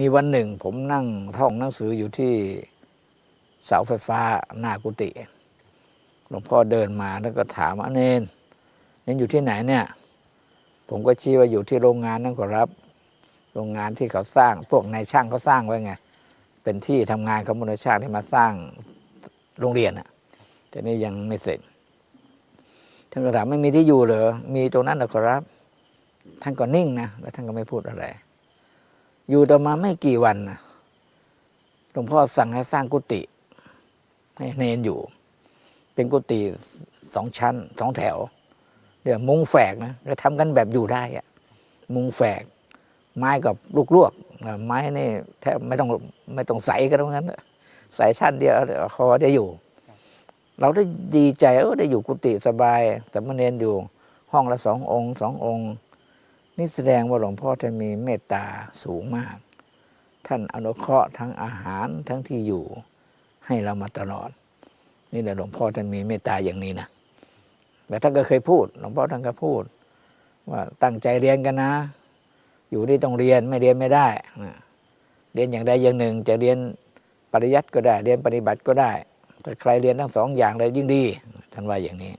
มีวันหนึ่ง ผมนั่งท่องหนังสืออยู่ที่เสาไฟฟ้าหน้ากุฏิหลวงพ่อเดินมาแล้วก็ถามว่าเนนเนนอยู่ที่ไหนเนี่ย ผมก็ชี้ว่าอยู่ที่โรงงานนั่นก็รับ โรงงานที่เขาสร้าง พวกนายช่างเขาสร้างไว้ไง เป็นที่ทำงานของมนุษยชาติที่มาสร้างโรงเรียนอะแต่นี่ยังไม่เสร็จ ท่านก็ถามไม่มีที่อยู่เหรอ มีตรงนั้นนะครับ ท่านก็นิ่งนะ แล้วท่านก็ไม่พูดอะไร อยู่ต่อมาไม่กี่วันนะหลวงพ่อสั่งให้สร้างกุฏิให้เนนอยู่ เป็นกุฏิสองชั้นสองแถว เดี๋ยวมุงแฝกนะแล้วทำกันแบบอยู่ได้อะมุงแฝก ไม้กับลูกลวกไม้นี่แทบไม่ต้องไม่ต้องใสก็ตรงนั้นใส่ชั้นเดียวคอได้อยู่ เราได้ดีใจเออได้อยู่กุฏิสบายแต่มเนนอยู่ ห้องละสององค์สององค์ นี่แสดงว่าหลวงพ่อท่านมีเมตตาสูงมาก ท่านอนุเคราะห์ทั้งอาหารทั้งที่อยู่ให้เรามาตลอด นี่แหละหลวงพ่อท่านมีเมตตาอย่างนี้นะแต่ท่านก็เคยพูด หลวงพ่อท่านก็พูด ว่าตั้งใจเรียนกันนะ อยู่นี่ต้องเรียนไม่เรียนไม่ได้นะเรียนอย่างใดอย่างหนึ่ง จะเรียนปริยัติก็ได้ เรียนปฏิบัติก็ได้ถ้าใครเรียนทั้งสองอย่างเลยยิ่งดีท่านว่าอย่างนี้